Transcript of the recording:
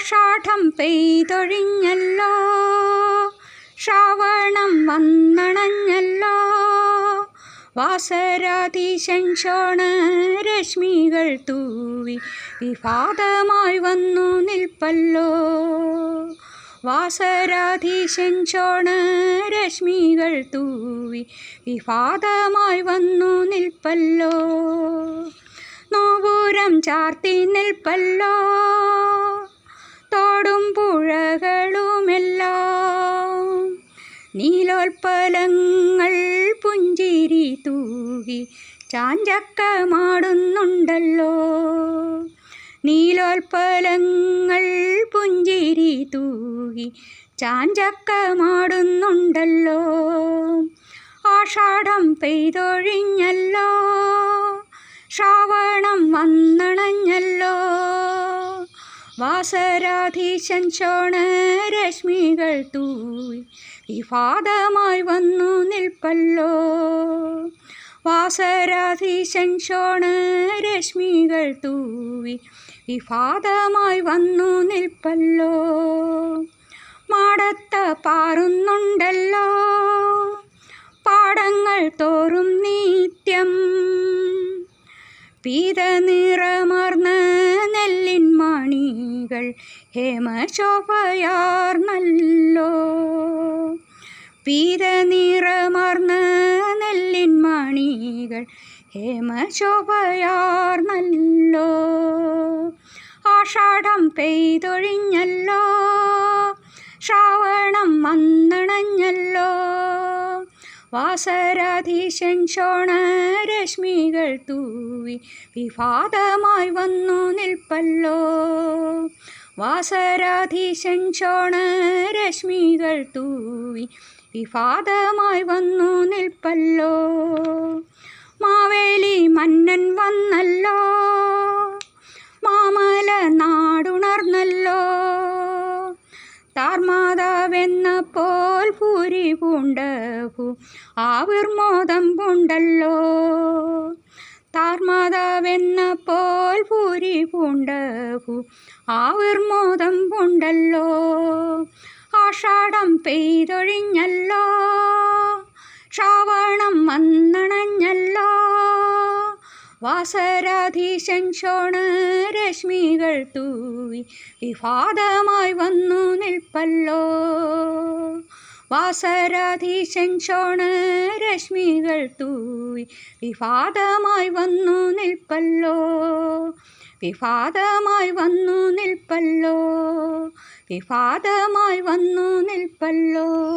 ആഷാഢം പെയ്തൊഴിഞ്ഞല്ലോ. ശ്രാവണം വന്നണഞ്ഞല്ലോ. വാസരാധീശൻ ശോണ രശ്മികൾ തൂവി വിഭാതമായി വന്നു നിൽപ്പല്ലോ. വാസരാധീശൻ രശ്മികൾ തൂവി വിഭാതമായി വന്നു നിൽപ്പല്ലോ. നോപൂരം ചാർത്തി നിൽപ്പല്ലോ. തോടും പുഴകളുമെല്ലാം. നീലോൽപ്പലങ്ങൾ പുഞ്ചിരി തൂകി ചാഞ്ചക്കമാടുന്നുണ്ടല്ലോ. നീലോൽപ്പലങ്ങൾ പുഞ്ചിരി തൂകി ചാഞ്ചക്കമാടുന്നുണ്ടല്ലോ. ആഷാഢം പെയ്തൊഴിഞ്ഞല്ലോ. ശ്രാവണം വന്നണഞ്ഞല്ലോ വാസരാധീശൻ ചോണരശ്മികൾ തൂവി വിവാദമായി വന്നു നിൽപ്പല്ലോ. വാസരാധീശൻ ചോണരശ്മികൾ തൂവി വിവാദമായി വന്നു നിൽപ്പല്ലോ. മാടത്ത പാറുന്നുണ്ടല്ലോ. പാടങ്ങൾ തോറും നിത്യം. പീത നെല്ലിൻ മണികൾ ഹേമശോഭയാർന്നല്ലോ പീത നിറമാർന്ന നെല്ലിൻ മണികൾ ഹേമശോഭയാർന്നല്ലോ ആഷാഢം പെയ്തൊഴിഞ്ഞല്ലോ ശ്രാവണം വന്നണഞ്ഞല്ലോ വാസരാധീശൻ ഷോണ രശ്മികൾ തൂവി വിവാദമായി വന്നു നിൽപ്പല്ലോ. വാസരാധീശൻ ഷോണ രശ്മികൾ തൂവി വിവാദമായി വന്നു നിൽപ്പല്ലോ. മാവേലി മന്നൻ വന്നല്ലോ. ഭൂരി പൂണ്ടഭു ആവിർമോദം പൂണ്ടല്ലോ. താർമാതാവെന്ന പോൽ ഭൂരി പൂണ്ടഭു ആവിർമോദം പൂണ്ടല്ലോ. ആഷാഢം പെയ്തൊഴിഞ്ഞല്ലോ. ശ്രാവണം വന്നണഞ്ഞല്ലോ. വാസരാധീശൻ രശ്മികൾ തൂവി വിവാദമായി വന്നു നിൽപ്പല്ലോ. വാസരാധീശൻ ചോണ രശ്മികൾ തൂവി വിവാദമായി വന്നു നിൽപ്പല്ലോ. വിവാദമായി വന്നു നിൽപ്പല്ലോ. വിവാദമായി വന്നു നിൽപ്പല്ലോ.